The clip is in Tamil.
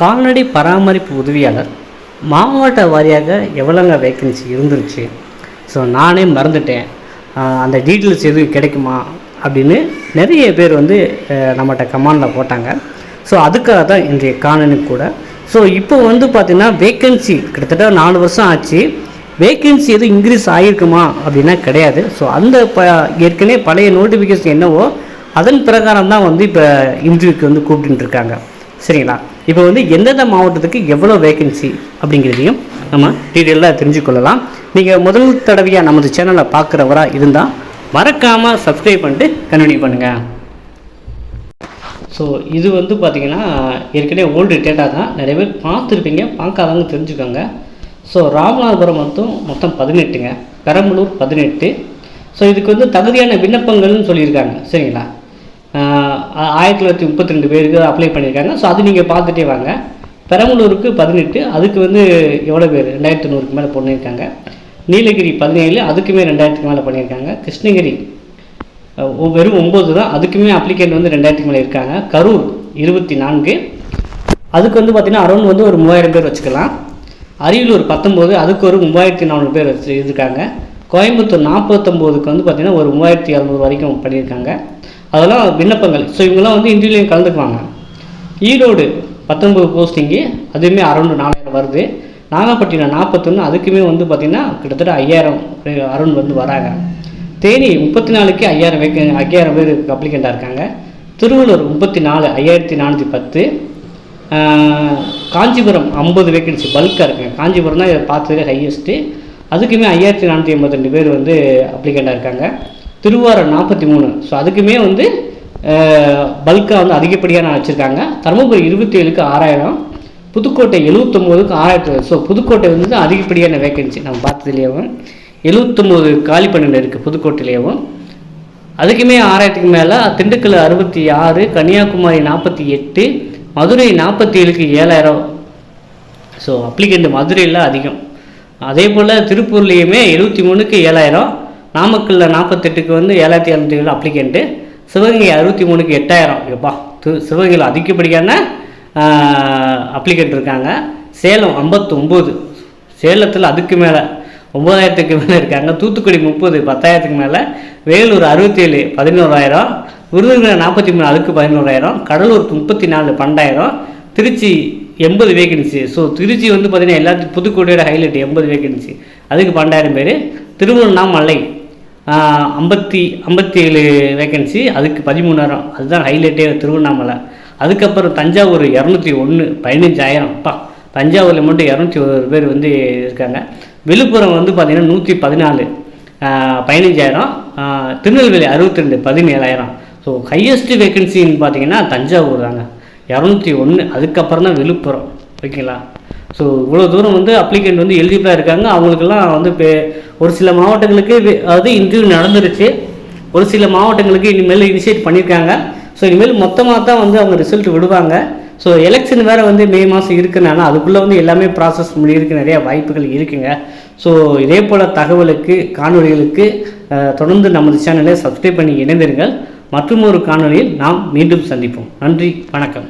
கால்நடை பராமரிப்பு உதவியாளர் மாவட்ட வாரியாக எவ்வளோங்க வேக்கன்சி இருந்துருச்சு? ஸோ நானே மறந்துட்டேன். அந்த டீட்டெயில்ஸ் எதுவும் கிடைக்குமா? அப்படின்னு நிறைய பேர் வந்து நம்மகிட்ட கமாண்டில் போட்டாங்க. ஸோ அதுக்காக தான் இன்றைய காணொளி கூட. ஸோ இப்போ வந்து பார்த்திங்கன்னா வேக்கன்சி கிட்டத்தட்ட நாலு வருஷம் ஆச்சு. வேக்கன்சி எதுவும் இன்க்ரீஸ் ஆகிருக்குமா அப்படின்னா கிடையாது. ஸோ அந்த ப ஏற்கனவே பழைய நோட்டிஃபிகேஷன் என்னவோ அதன் பிரகாரம் தான் வந்து இப்போ இன்டர்வியூக்கு வந்து கூப்பிட்டுருக்காங்க சரிங்களா? இப்போ வந்து எந்தெந்த மாவட்டத்துக்கு எவ்வளோ வேகன்சி அப்படிங்கிறதையும் நம்ம டீட்டெயிலாக தெரிஞ்சுக்கொள்ளலாம். நீங்கள் முதல் தடவையாக நமது சேனலை பார்க்குறவராக இருந்தால் மறக்காமல் சப்ஸ்கிரைப் பண்ணிட்டு கண்டினியூ பண்ணுங்கள் ஸோ இது வந்து பார்த்திங்கன்னா ஏற்கனவே ஓல்டு டேட்டா தான். நிறைய பேர் பார்த்துருப்பீங்க பார்க்காதவங்க தெரிஞ்சுக்கோங்க. ஸோ ராமநாதபுரம் மொத்தம் மொத்தம் பதினெட்டுங்க. பெரம்பலூர் பதினெட்டு. ஸோ இதுக்கு வந்து தகுதியான விண்ணப்பங்கள்னு சொல்லியிருக்காங்க. சரிங்களா? ஆயிரத்தி தொள்ளாயிரத்தி முப்பத்தி ரெண்டு பேருக்கு அப்ளை பண்ணியிருக்காங்க. ஸோ அது நீங்கள் பார்த்துட்டே வாங்க. பெரம்பலூருக்கு பதினெட்டு அதுக்கு வந்து எவ்வளோ பேர்? ரெண்டாயிரத்தி நூறுக்கு மேலே பண்ணியிருக்காங்க நீலகிரி பதினேழு அதுக்குமே ரெண்டாயிரத்துக்கு மேலே பண்ணியிருக்காங்க. கிருஷ்ணகிரி வெறும் ஒம்பது தான். அதுக்குமே அப்ளிகேட் வந்து ரெண்டாயிரத்துக்கு மேலே இருக்காங்க. கரூர் இருபத்தி நான்கு. அதுக்கு வந்து பார்த்திங்கன்னா அரௌண்ட் வந்து ஒரு மூவாயிரம் பேர் வச்சுக்கலாம். அரியலூர் பத்தொம்போது அதுக்கு ஒரு மூவாயிரத்தி நானூறு பேர் வச்சு இருக்காங்க. கோயம்புத்தூர் நாற்பத்தொம்போதுக்கு வந்து பார்த்திங்கன்னா ஒரு மூவாயிரத்தி இரநூறு வரைக்கும் பண்ணியிருக்காங்க. அதெல்லாம் விண்ணப்பங்கள். ஸோ இவங்கெல்லாம் வந்து இன்டர்வியூலையும் கலந்துக்குவாங்க. ஈரோடு பத்தொன்பது போஸ்டிங்கு அதுவுமே அரௌண்டு நாலாயிரம் வருது. நாகப்பட்டினம் நாற்பத்தொன்று அதுக்குமே வந்து பார்த்திங்கன்னா கிட்டத்தட்ட ஐயாயிரம் அரௌண்ட் வந்து வராங்க. தேனி முப்பத்தி நாலுக்கு ஐயாயிரம் வேக்க ஐயாயிரம் பேர் அப்ளிகண்ட்டாக இருக்காங்க. திருவள்ளூர் முப்பத்தி நாலு ஐயாயிரத்தி நானூற்றி பத்து. காஞ்சிபுரம் ஐம்பது வேக்கன்சி பல்காக இருக்குங்க. காஞ்சிபுரம் தான் இதை பார்த்ததுலே ஹையஸ்ட்டு அதுக்குமே ஐயாயிரத்தி நானூற்றி எண்பத்தெண்டு பேர் வந்து அப்ளிகண்ட்டாக இருக்காங்க. திருவாரூர் நாற்பத்தி மூணு ஸோ அதுக்குமே வந்து பல்காக வந்து அதிகப்படியாக வச்சுருக்காங்க. தருமபுரி இருபத்தி ஏழுக்கு ஆறாயிரம். புதுக்கோட்டை எழுவத்தொம்போதுக்கு ஆறாயிரத்து ஸோ புதுக்கோட்டை வந்து அதிகப்படியான வேக்கன்சி நம்ம பார்த்ததுலேயும் எழுவத்தொம்போது காலி பன்னெண்டு இருக்குது புதுக்கோட்டையிலேயும் அதுக்குமே ஆறாயிரத்துக்கு மேலே திண்டுக்கல் அறுபத்தி ஆறு கன்னியாகுமரி நாற்பத்தி எட்டு மதுரை நாற்பத்தி ஏழுக்கு ஏழாயிரம். ஸோ அப்ளிகண்ட் மதுரையில் அதிகம். அதே போல் திருப்பூர்லேயுமே எழுபத்தி மூணுக்கு ஏழாயிரம் நாமக்கல்லில் நாற்பத்தெட்டுக்கு வந்து ஏழாயிரத்தி இரநூத்தி ஏழு அப்ளிகண்ட்டு சிவகங்கை அறுபத்தி மூணுக்கு எட்டாயிரம். எப்பா திரு சிவகங்கையில் அதிகப்படியான அப்ளிகண்ட் இருக்காங்க. சேலம் ஐம்பத்தொம்போது சேலத்தில் அதுக்கு மேலே ஒம்பதாயிரத்துக்கு மேலே இருக்காங்க. தூத்துக்குடி முப்பது பத்தாயிரத்துக்கு மேலே. வேலூர் அறுபத்தேழு பதினோராயிரம். விருதுநகர் நாற்பத்தி மூணு அதுக்கு பதினோராயிரம். கடலூர் முப்பத்தி நாலு பன்னெண்டாயிரம் திருச்சி எண்பது வேகன்சி ஸோ திருச்சி வந்து பார்த்திங்கன்னா எல்லாத்துக்கும் புதுக்கோட்டையோட ஹைலைட் எண்பது வேகன்சி அதுக்கு பன்னெண்டாயிரம் பேர். திருவண்ணாமலை ஐம்பத்தி ஐம்பத்தி ஏழு வேகன்சி அதுக்கு பதிமூணாயிரம். அதுதான் ஹைலைட்டே திருவண்ணாமலை அதுக்கப்புறம் தஞ்சாவூர் இரநூத்தி ஒன்று பதினஞ்சாயிரம். அப்பா தஞ்சாவூரில் மட்டும் இரநூத்தி ஒரு பேர் வந்து இருக்காங்க. விழுப்புரம் வந்து பார்த்திங்கன்னா நூற்றி பதினாலு பதினஞ்சாயிரம். திருநெல்வேலி அறுபத்தி ரெண்டு பதினேழாயிரம். ஸோ ஹையஸ்ட் வேகன்சின்னு பார்த்தீங்கன்னா தஞ்சாவூர் தாங்க. இரநூத்தி ஒன்று அதுக்கப்புறம் தான் விழுப்புரம். ஓகேங்களா? ஸோ இவ்வளோ தூரம் வந்து அப்ளிகண்ட் வந்து எலிஜிபிளாக இருக்காங்க. அவங்களுக்கெல்லாம் வந்து இப்போ ஒரு சில மாவட்டங்களுக்கு அதாவது இன்டர்வியூ நடந்துருச்சு. ஒரு சில மாவட்டங்களுக்கு இனிமேல் இனிஷியேட் பண்ணியிருக்காங்க. ஸோ இனிமேல் மொத்தமாக தான் வந்து அவங்க ரிசல்ட் விடுவாங்க. ஸோ எலெக்ஷன் வேறு வந்து மே மாதம் இருக்குனால அதுக்குள்ளே வந்து எல்லாமே ப்ராசஸ் முடியிருக்கு நிறையா வாய்ப்புகள் இருக்குங்க. ஸோ இதே போல் தகவலுக்கு காணொளிகளுக்கு தொடர்ந்து நமது சேனலை சப்ஸ்கிரைப் பண்ணி இணைந்திருங்கள். மற்றும் ஒரு காணொளியில் நாம் மீண்டும் சந்திப்போம். நன்றி வணக்கம்.